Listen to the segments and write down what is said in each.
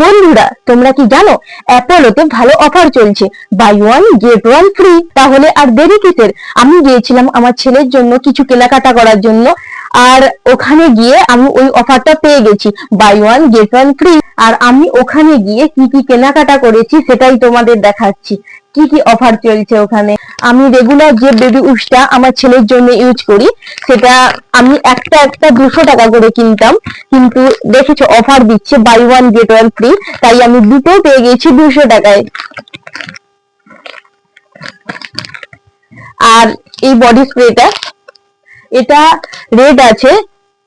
বন্ধুরা, তোমরা কি জানো, অ্যাপোলোতে ভালো অফার চলছে। Buy one get one free তাহলে আর দেরি কিসের? আমি গিয়েছিলাম আমার ছেলের জন্য কিছু কেনাকাটা করার জন্য। আর ওখানে গিয়ে আমি ওই অফারটা পেয়ে গেছি। Buy one get one free আর আমি ওখানে গিয়ে কি কি কেনাকাটা করেছি সেটাই তোমাদের দেখাচ্ছি। কি কি অফার চলছে ওখানে? আমি রেগুলার যে বেবি উসটা আমার ছেলের জন্য ইউজ করি, সেটা আমি একটা একটা দুশো টাকা করে কিনতাম। কিন্তু দেখেছ অফার দিচ্ছে buy one get one free তাই আমি দুটো পেয়ে গেছি দুশো টাকায়। আর এই বডি স্প্রেটা এটা রেট আছে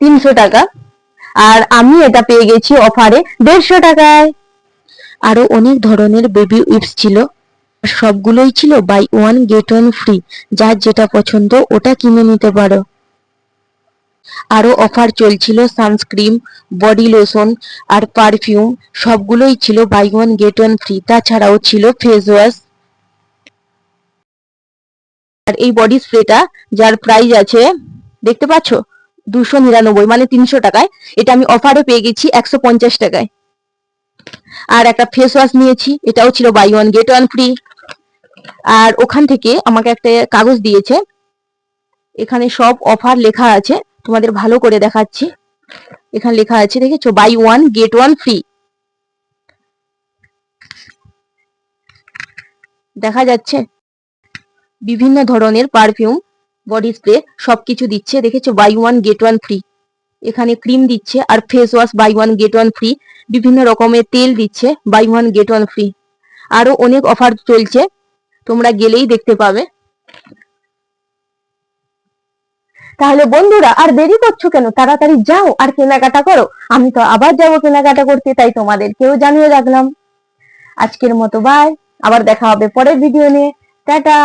তিনশো টাকা। আর আমি এটা পেয়ে গেছি অফারে দেড়শো টাকায়। আরও অনেক ধরনের বেবি উইপস ছিল। সবগুলোই ছিল buy one get one free যার যেটা পছন্দ ওটা কিনে নিতে পারো। আরও অফার চলছিল সানস্ক্রিন বডি লোশন আর পারফিউম সবগুলোই ছিল buy one get one free তাছাড়াও ছিল ফেস ওয়াশ আর এই বডি স্প্রেটা যার প্রাইস আছে দেখতে পাচ্ছ? দুশো নিরানব্বই মানে তিনশো টাকায়। এটা আমি অফারে পেয়ে গেছি একশো পঞ্চাশ টাকায়। আর একটা ফেস ওয়াশ নিয়েছি, এটাও ছিল buy one get one free আর ওখান থেকে আমাকে একটা কাগজ দিয়েছে। এখানে সব অফার লেখা আছে, তোমাদের ভালো করে দেখাচ্ছি। এখানে লেখা আছে, দেখেছ? Buy one get one free দেখা যাচ্ছে বিভিন্ন ধরনের পারফিউম বডি স্প্রে সবকিছু দিচ্ছে। দেখেছ? Buy one get one free এখানে ক্রিম দিচ্ছে আর face wash buy one get one free বিভিন্ন রকমের তেল দিচ্ছে buy one get one free আরও অনেক অফার চলছে। তোমরা গেলেই দেখতে পাবে। তাহলে বন্ধুরা, আর দেরি করছ কেন? তাড়াতাড়ি যাও আর কেনাকাটা করো। আমি তো আবার যাব কেনাকাটা করতে, তাই তোমাদেরকেও জানিয়ে রাখলাম। আজকের মতো বাই আবার দেখা হবে পরের ভিডিও নিয়ে। টাটা!